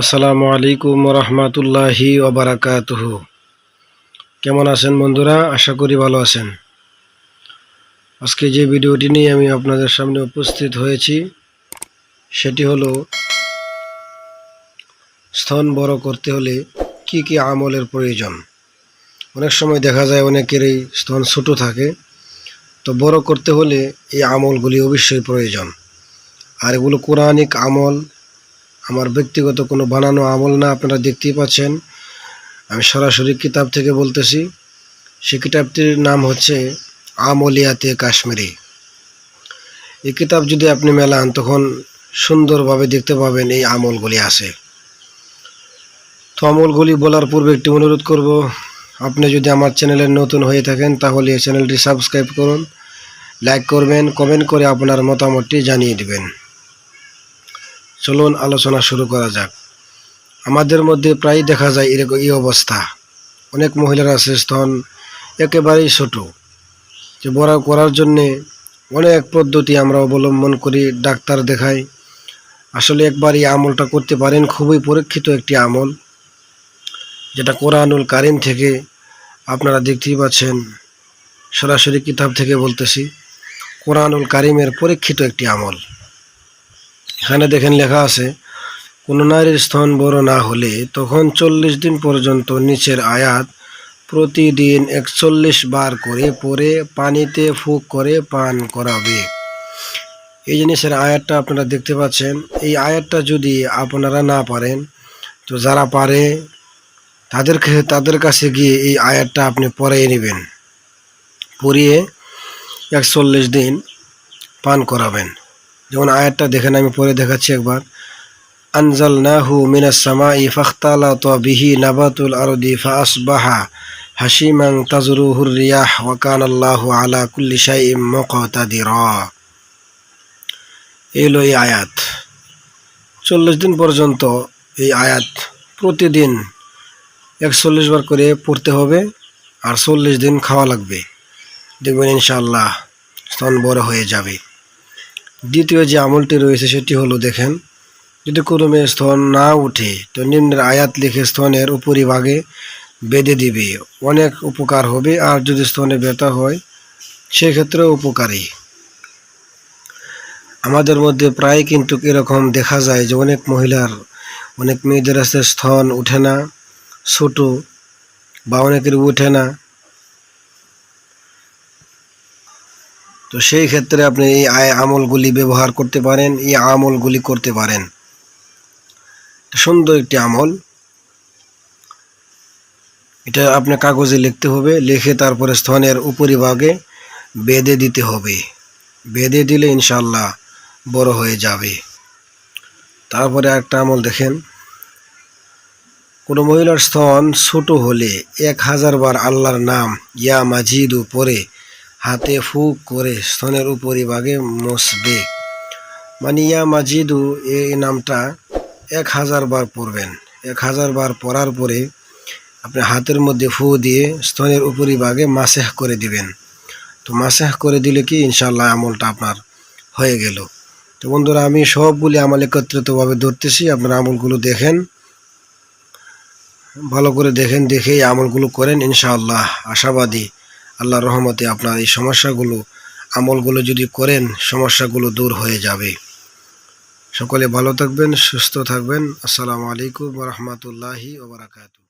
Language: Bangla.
আসসালামু আলাইকুম রহমতুল্লাহি ওবরাকাতুহু। কেমন আছেন বন্ধুরা? আশা করি ভালো আছেন। আজকে যে ভিডিওটি নিয়ে আমি আপনাদের সামনে উপস্থিত হয়েছি, সেটি হলো স্তন বড় করতে হলে কি কি আমলের প্রয়োজন। অনেক সময় দেখা যায় অনেকেরই স্তন ছোট থাকে, তো বড় করতে হলে এই আমলগুলি অবশ্যই প্রয়োজন। আর এগুলো কোরআনিক আমল আমার ব্যক্তিগত কোনো বানানো আমল না, আপনারা দেখতেই পাচ্ছেন। আমি সরাসরি কিতাব থেকে বলতেছি, সে কিতাবটির নাম হচ্ছে আমলিয়াতে কাশ্মীরি। এই কিতাব যদি আপনি মেলান, তখন সুন্দরভাবে দেখতে পাবেন এই আমলগুলি আছে। তো আমলগুলি বলার পূর্বে একটি অনুরোধ করব, আপনি যদি আমার চ্যানেলে নতুন হয়ে থাকেন, তাহলে এই চ্যানেলটি সাবস্ক্রাইব করুন, লাইক করবেন, কমেন্ট করে আপনার মতামতটি জানিয়ে দিবেন। চলুন আলোচনা শুরু করা যাক। আমাদের মধ্যে প্রায় দেখা যায় এরকম এই অবস্থা। অনেক মহিলার আছে স্তন একেবারেই ছোট। যে বড় করার জন্যে অনেক পদ্ধতি আমরা অবলম্বন করি, ডাক্তার দেখাই। আসলে একবার এই আমলটা করতে পারেন, খুবই পরীক্ষিত একটি আমল। যেটা কোরআনুল কারিম থেকে আপনারা দেখতেই পাচ্ছেন। সরাসরি কিতাব থেকে বলতেছি, কোরআনুল কারিমের পরীক্ষিত একটি আমল। এখানে দেখেন লেখা আছে, কোনো নারীর স্তন বড় না হলে তখন চল্লিশ দিন পর্যন্ত নিচের আয়াত প্রতিদিন একচল্লিশ বার করে পরে পানিতে ফুক করে পান করাবে। এই জিনিসের আয়াতটা আপনারা দেখতে পাচ্ছেন। এই আয়াতটা যদি আপনারা না পারেন, তো যারা পারে তাদেরকে তাদের কাছে গিয়ে এই আয়াতটা আপনি পড়িয়ে নেবেন। পড়িয়ে একচল্লিশ দিন পান করাবেন। যেমন আয়াতটা দেখেন, আমি পরে দেখাচ্ছি একবার। আনজাল নাহু মিনাস সামাই ফাখতালা তো বিহি নাবাতুল আর আরদি ফাসবাহা হাসিমাং তাজরুহুর রিয়াহ ওয়াকান আল্লাহ আলা কুল্লি শাইইম মুকতাদিরা। এলো এই আয়াত। চল্লিশ দিন পর্যন্ত এই আয়াত প্রতিদিন একচল্লিশ বার করে পড়তে হবে আর চল্লিশ দিন খাওয়া লাগবে। দেখবেন ইনশাআল্লাহ স্তন বড় হয়ে যাবে। দ্বিতীয় যে আমলটি রয়েছে সেটি হলো দেখেন, যদি কোনো মেয়ে না উঠে, তো নিম্নের আয়াত লিখে স্তনের উপরিভাগে বেঁধে দিবে। অনেক উপকার হবে, আর যদি স্তনে ব্যথা হয়, সেক্ষেত্রেও উপকারী। আমাদের মধ্যে প্রায় কিন্তু এরকম দেখা যায় যে অনেক মহিলার, অনেক মেয়েদের আছে স্তন উঠে না, ছোটো, বা অনেকের উঠে না। তো সেই ক্ষেত্রে আপনি এই আয় আমলগুলি ব্যবহার করতে পারেন, এই আমলগুলি করতে পারেন। সুন্দর একটি আমল। এটা আপনি কাগজে লিখতে হবে, লিখে তারপরে স্তনের উপরিভাগে বেঁধে দিতে হবে। বেঁধে দিলে ইনশাল্লাহ বড় হয়ে যাবে। তারপরে একটা আমল দেখেন। কোনো মহিলার স্তন ছোট হলে এক হাজার বার আল্লাহর নাম ইয়া মাজিদু পরে হাতে ফুক করে স্তনের উপরিভাগে মসবে। মানে মাজিদু এই নামটা এক হাজার বার পড়বেন। এক হাজার বার পড়ার পরে আপনি হাতের মধ্যে ফু দিয়ে স্তনের উপরিভাগে মাসেহ করে দিবেন। তো মাসেহ করে দিলে কি ইনশাল্লাহ আমলটা আপনার হয়ে গেল। তো বন্ধুরা, আমি সবগুলি আমল একত্রিতভাবে ধরতেছি। আপনার আমলগুলো দেখেন। ভালো করে দেখেন দেখে এই আমলগুলো করেন ইনশাআল্লাহ। আশাবাদী। আল্লাহর রহমতে আপনার এই সমস্যাগুলো, আমলগুলো যদি করেন, সমস্যাগুলো দূর হয়ে যাবে। সকলে ভালো থাকবেন, সুস্থ থাকবেন। আসসালামু আলাইকুম রহমতুল্লাহি ওবরাকাতু